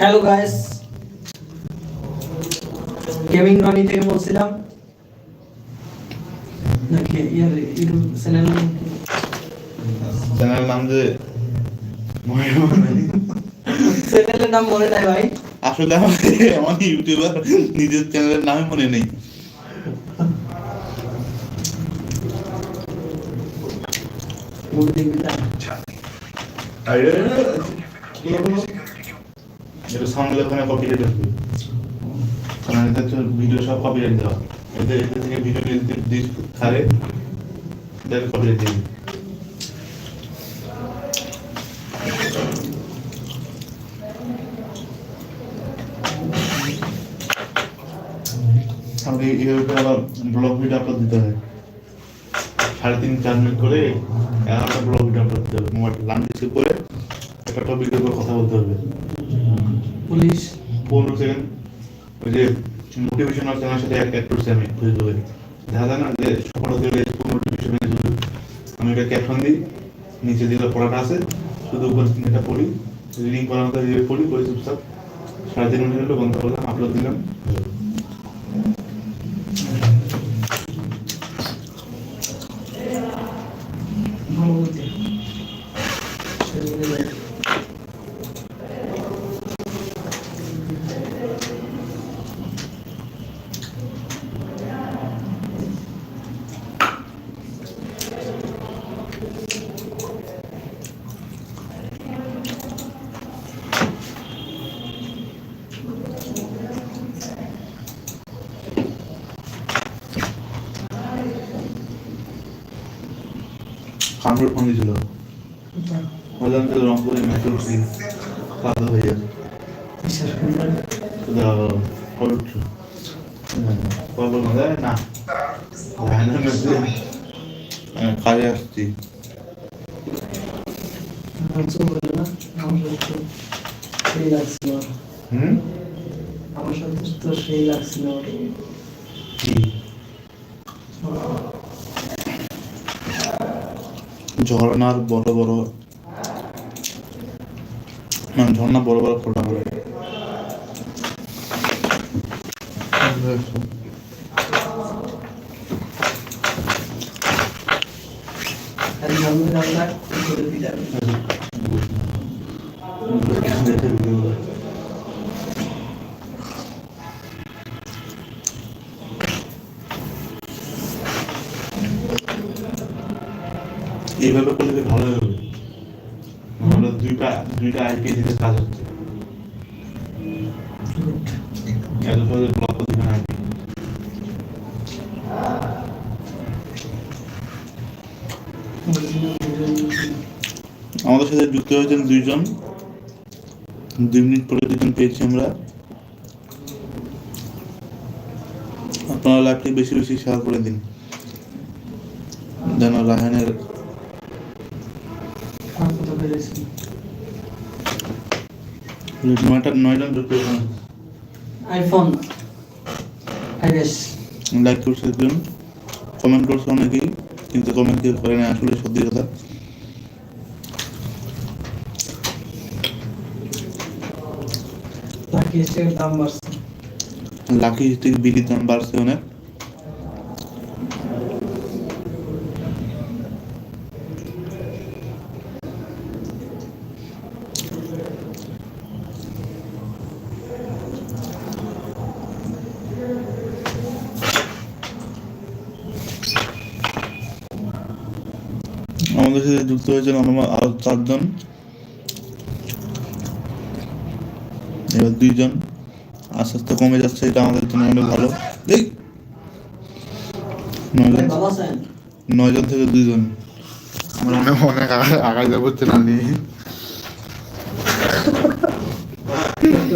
Hello guys gaming Roni থেকে বলছিলাম। নাকি ইয়ার ইউটিউব চ্যানেল চ্যানেল নাম যে চ্যানেলের নাম মনে নাই ভাই। আসলে আমার ইউটিউবার নিজের চ্যানেলের নামই মনে নেই। এটা ওখানে কপিরাইট আসবে কারণ এটা তো ভিডিও সব কপিরাইট দেওয়া। এতে এতে থেকে ভিডিও দিস ছাড়ে এটা কপিরাইট দিবে। এইভাবে আবার ব্লগ ভিডিও আপলোড দিতে হয়। সাড়ে তিন, চার মিনিট করে এগারোটা ব্লগ ভিডিও আপলোড দিতে হবে। মোবাইল লাইন করে একটা টপিকের উপর কথা বলতে হবে। পুলিশ। পনেরো সেকেন্ড ওই যে মোটিভেশনাল চ্যানেলের সাথে এক অ্যাড আমি ফেসবুকে দেখা যায় না যে সফল হতে গেলে মোটিভেশন শুধু আমি একটা ক্যাপশন দিই নিচে যেগুলো পড়াটা আছে শুধু উপর এটা পড়ি রিডিং করার মতো রিডিং পড়ি পড়ি চুপচাপ। সাড়ে তিন মিনিট হলো বন্ধ করলাম আপলোড দিলাম। ভালো কামড় ফোন দিয়েছিল বললাম তো রংপুরে খাওয়া হয়ে যাবে না। কাজে আসছি। হুম? আমার সাথে তো সেই লাগছিল। কি? ঝর্ণার বড় বড় মানে ঝর্ণা বড় বড় ফোটা সামনে জানলা করে দিলাম এইভাবে করলে ভালো হবে। আমরা দুইটা দুইটা আইপি থেকে কাজ হচ্ছে। আমাদের সাথে যুক্ত হয়েছেন দুইজন। দুই মিনিট পরে দুজন পেয়েছি আমরা। আপনারা লাইভটি বেশি বেশি শেয়ার করে দিন। যেন রায়হানের কত পেরেছি নয়টা নয়জন হয়েছেন আইফোন আইএস লাইক করছে একজন। কমেন্ট করছে অনেকেই কিন্তু কমেন্ট কেউ করে না আসলে সত্যি কথা। লাকি স্টেকের দাম বাড়ছে। লাকি স্টিক বিলির দাম বাড়ছে অনেক। আমাদের সাথে যুক্ত হয়েছেন অনুমান আরও চারজন। এবার দুইজন। আস্তে আস্তে কমে যাচ্ছে এটা আমাদের জন্য অনেক ভালো। দেখ। নয়জন। নয়জন থেকে দুইজন। আমরা অনেক অনেক আগায় যাব চেনা নিয়ে।